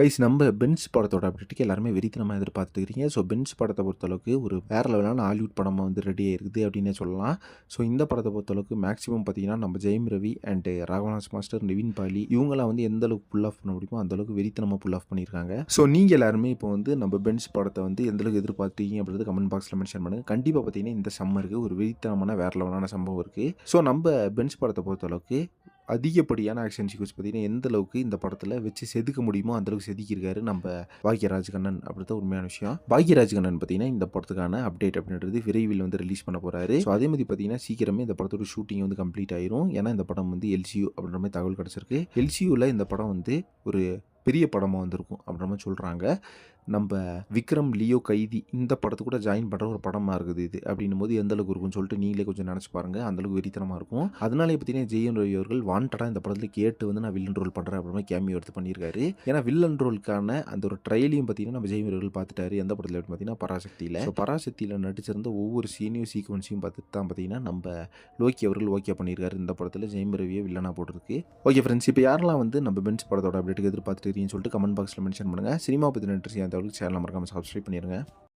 Guys நம்ம Benz படத்தோட அப்டேட்டுக்கு எல்லாருமே வெறித்தனமாக எதிர்பார்த்துட்டு இருக்கீங்க ஸோ பென்ஸ் படத்தை பொறுத்தளவுக்கு ஒரு வேறு லெவலான ஹாலிவுட் படமாக வந்து ரெடி ஆயிருக்குது அப்படின்னே சொல்லலாம். ஸோ இந்த படத்தை பொறுத்தளவுக்கு மேக்ஸிமம் பார்த்தீங்கன்னா நம்ம ஜெயம் ரவி அண்டு ராகவனாஸ் மாஸ்டர் நிவின் பாலி இவங்களாம் வந்து எந்த அளவுக்கு புல் ஆஃப் பண்ண முடியுமோ அந்த அளவுக்கு வெறித்தனமாக புல் ஆஃப் பண்ணியிருக்காங்க. ஸோ நீங்கள் எல்லாருமே இப்போ வந்து நம்ம பென்ஸ் படத்தை வந்து எந்த அளவுக்கு அப்படின்றது கமெண்ட் பாக்ஸில் மென்ஷன் பண்ணுங்கள் கண்டிப்பாக பார்த்தீங்கன்னா இந்த சம்மருக்கு ஒரு வெறித்தனமான வேறு லெவலான சம்பவம் இருக்குது ஸோ நம்ம பென்ஸ் படத்தை பொறுத்தளவுக்கு அதிகப்படியான ஆக்ஷன் சீக்வன்ஸ் பார்த்தீங்கன்னா எந்த அளவுக்கு இந்த படத்தில் வச்சு செதுக்க முடியுமோ அந்தளவுக்கு செதுக்கியிருக்காரு நம்ம பாக்யராஜ் கண்ணன் அப்படிதான் உண்மையான விஷயம். பாக்யராஜ் கண்ணன் பார்த்தீங்கன்னா இந்த படத்துக்கான அப்டேட் அப்படின்றது விரைவில் வந்து ரிலீஸ் பண்ண போகிறாரு ஸோ அதே மாதிரி பார்த்தீங்கன்னா சீக்கிரமே இந்த படத்தோட ஷூட்டிங் வந்து கம்ப்ளீட் ஆயிரும். ஏன்னா இந்த படம் வந்து எல்சியூ அப்படின்ற மாதிரி தகவல் கிடச்சிருக்கு. எல்சியூவில் இந்த படம் வந்து ஒரு பெரிய படமாக வந்திருக்கும் அப்படின்ற மாதிரி சொல்கிறாங்க நம்ம விக்ரம் லியோ கைதி இந்த படத்து கூட ஜாயின் பண்ணுற ஒரு படமாக இருக்குது இது அப்படின்னும் போது எந்த அளவுக்கு இருக்கும்னு சொல்லிட்டு நீங்களே கொஞ்சம் நினச்சி பாருங்கள் அந்தளவுக்கு வெறித்தனமாக இருக்கும். அதனாலே பார்த்தீங்கன்னா ஜெயன் ரவி அவர்கள் வாண்டடாக இந்த படத்தில் கேட்டு வந்து நான் வில்லன் ரோல் பண்ணுறேன் அப்படின்ற கேமியோ எடுத்து பண்ணியிருக்காரு. ஏன்னா வில்லன் ரோலுக்கான அந்த ஒரு ட்ரையலையும் பார்த்தீங்கன்னா நம்ம ஜெயம் ரவி அவர்கள் பார்த்துட்டாரு எந்த படத்தில் அப்படின்னு பார்த்தீங்கன்னா பராசக்தியில். ஸோ பராசக்தியில் நடிச்சிருந்த ஒவ்வொரு சீனியும் சீக்வன்ஸையும் பார்த்துட்டு தான் பார்த்தீங்கன்னா நம்ம லோக்கி அவர்கள் ஓகே பண்ணியிருக்காரு. இந்த படத்தில் ஜெயம் ரவியை வில்லனாக போட்டிருக்கு. ஓகே ஃப்ரெண்ட்ஸ் இப்போ யாரெல்லாம் வந்து நம்ம பென்ஸ் படத்தோட அப்டேட்டுக்கு எதிர்பார்த்துட்டு இருக்கீங்கன்னு சொல்லிட்டு கமெண்ட் பாக்ஸில் மென்ஷன் பண்ணுங்கள் சினிமா பற்றி நன்றி அந்த சேனல் மறக்காமல் சப்ஸ்கிரைப் பண்ணிடுங்க